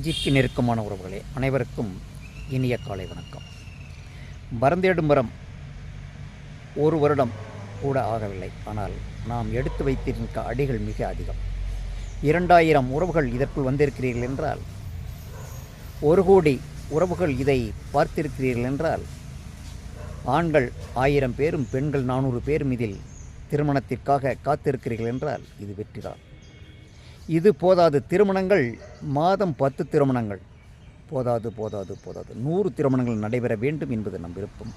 நெஞ்சிற்கு நெருக்கமான உறவுகளே அனைவருக்கும் இனிய காலை வணக்கம். மறந்தேடும் மரம் ஒரு வருடம் கூட ஆகவில்லை. ஆனால் நாம் எடுத்து வைத்திருக்க அடிகள் மிக அதிகம். இரண்டாயிரம் உறவுகள் இதற்குள் வந்திருக்கிறீர்கள் என்றால் ஒரு கோடி உறவுகள் இதை பார்த்திருக்கிறீர்கள் என்றால் ஆண்கள் ஆயிரம் பேரும் பெண்கள் நானூறு பேரும் இதில் திருமணத்திற்காக காத்திருக்கிறீர்கள் என்றால் இது வெற்றிதான். இது போதாது திருமணங்கள் மாதம் பத்து திருமணங்கள். போதாது போதாது போதாது. நூறு திருமணங்கள் நடைபெற வேண்டும் என்பது நம் விருப்பம்.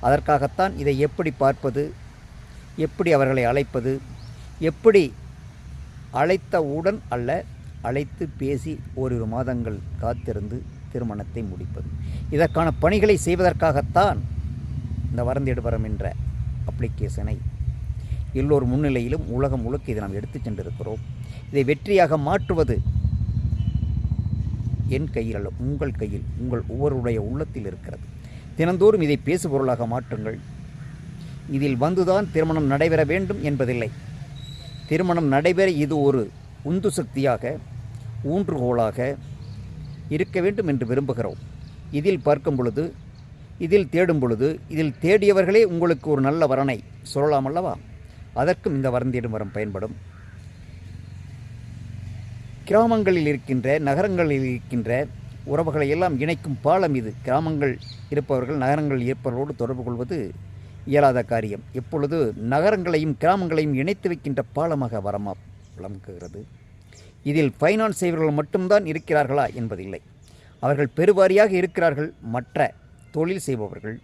அதற்காகத்தான் இதை எப்படி பார்ப்பது? எப்படி அவர்களை அழைப்பது? எப்படி அழைத்தவுடன் அல்ல அழைத்து பேசி ஓரிரு மாதங்கள் காத்திருந்து திருமணத்தை முடிப்பது? இதற்கான பணிகளை செய்வதற்காகத்தான் இந்த வரந்தெடுபரம் என்ற அப்ளிகேஷனை எல்லோர் முன்னிலையிலும் உலகம் முழுக்க இதை நாம் எடுத்துச் சென்றிருக்கிறோம். இதை வெற்றியாக மாற்றுவது என் கையில் அல்ல உங்கள் கையில் உங்கள் ஒவ்வொருடைய உள்ளத்தில் இருக்கிறது. தினந்தோறும் இதை பேசுபொருளாக மாற்றுங்கள். இதில் வந்துதான் திருமணம் நடைபெற வேண்டும் என்பதில்லை. திருமணம் நடைபெற இது ஒரு உந்து சக்தியாக ஊன்றுகோலாக இருக்க வேண்டும் என்று விரும்புகிறோம். இதில் பார்க்கும் பொழுது இதில் தேடும் பொழுது இதில் தேடியவர்களே உங்களுக்கு ஒரு நல்ல வரனை சொல்லலாம் அல்லவா? அதற்கும் இந்த வரந்தியிடும் வரம் பயன்படும். கிராமங்களில் இருக்கின்ற நகரங்களில் இருக்கின்ற உறவுகளை எல்லாம் இணைக்கும் பாலம் இது. கிராமங்கள் இருப்பவர்கள் நகரங்கள் இருப்பவர்களோடு தொடர்பு கொள்வது இயலாத காரியம். இப்பொழுது நகரங்களையும் கிராமங்களையும் இணைத்து வைக்கின்ற பாலமாக வரமா விளங்குகிறது இதில் ஃபைனான்ஸ் செய்பவர்கள் மட்டும்தான் இருக்கிறார்களா என்பதில்லை. அவர்கள் பெருவாரியாக இருக்கிறார்கள். மற்ற தொழில் செய்பவர்கள்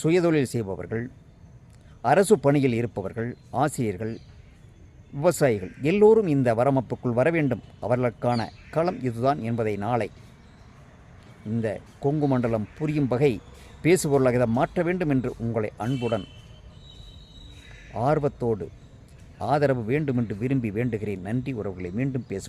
சுயதொழில் செய்பவர்கள் அரசு பணியில் இருப்பவர்கள் ஆசிரியர்கள் விவசாயிகள் எல்லோரும் இந்த வரமப்புக்குள் வர வேண்டும். அவர்களுக்கான களம் இதுதான் என்பதை நாளை இந்த கொங்கு மண்டலம் புரியும் வகை பேசுபொருளாக இதை மாற்ற வேண்டும் என்று உங்களை அன்புடன் ஆர்வத்தோடு ஆதரவு வேண்டும் என்று விரும்பி வேண்டுகிறேன். நன்றி. உறவுகளை மீண்டும் பேசு